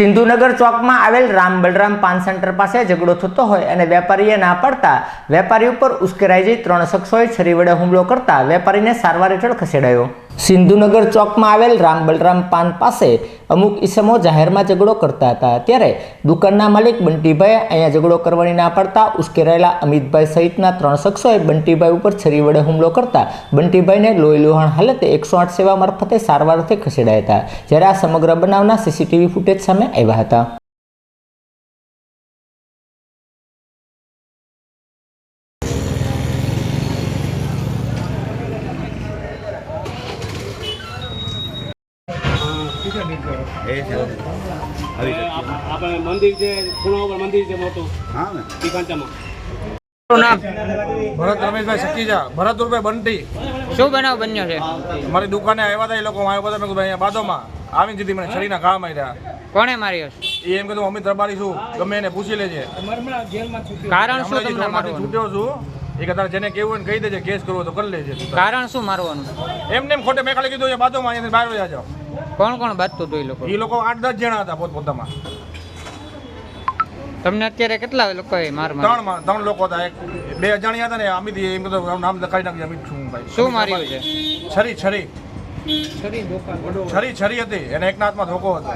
સિંધુનગર ચોકમાં આવેલ રામ બલરામ પાન સેન્ટર પાસે ઝઘડો થતો હોય અને વેપારીએ ના પડતા વેપારી ઉપર ઉશ્કેરાઈ જઈ ત્રણ શખ્સોએ છરી વડે હુમલો કરતા વેપારીને સારવાર હેઠળ ખસેડાયો. સિંધુનગર ચોકમાં આવેલ રામ બલરામ પાન પાસે અમુક ઈસમો જાહેરમાં ઝઘડો કરતા હતા. ત્યારે દુકાનના માલિક બંટીભાઈ અહીંયા ઝઘડો કરવાની ના પડતા ઉશ્કેરાયેલા અમિતભાઈ સહિતના ત્રણ શખ્સોએ બંટીભાઈ ઉપર છરી વડે હુમલો કરતા બંટીભાઈને લોહી લોહાણ હાલતે એકસો આઠ સેવા મારફતે સારવારથી ખસેડાયા હતા. જ્યારે આ સમગ્ર બનાવના સીસીટીવી ફૂટેજ સામે આવ્યા હતા. આપણે મંદિર છે ખૂણા ઉપર મંદિર છે મોટું હા ને. ઈ પાંચામાં ભરત રમેશભાઈ સખીજા ભરત ઉર્ફે બંટી. શું બનાવ બન્યો છે? મારી દુકાને આવ્યા હતા એ લોકો આવ્યા હતા મેં ભાઈ અહીંયા સીધી મને છરીના ઘા માર્યા. કોણે માર્યો છે? એમ કીધું અમિત રબારી છું ગમે એને પૂછી લેજે. કારણ શું તમને મારવાનું? છૂટ્યો છું. એ કે જેને કેવું હોય ને કહી દેજે કેસ કરવો તો કરી લેજે. કારણ શું મારવાનું? એમને એમ ખોટે મેં ખાલી કીધું બાજુમાં અહીંયાથી બહાર જાઓ. કોણ કોણ બાજતું હતું એ લોકો? એ લોકો આઠ દસ જણા હતા પોતપોતામાં. તમને અત્યારે કેટલા લોકોએ માર ત્રણ ત્રણ લોકો હતા. એક બે અજાણ્યા હતા ને અમિત એમ કીધું નામ લખાઈ નાખ્યું અમિત છું ભાઈ? શું માર્યું છે? છરી છરી. છરી છરી હતી. એને એકના હાથમાં ધોકો હતો.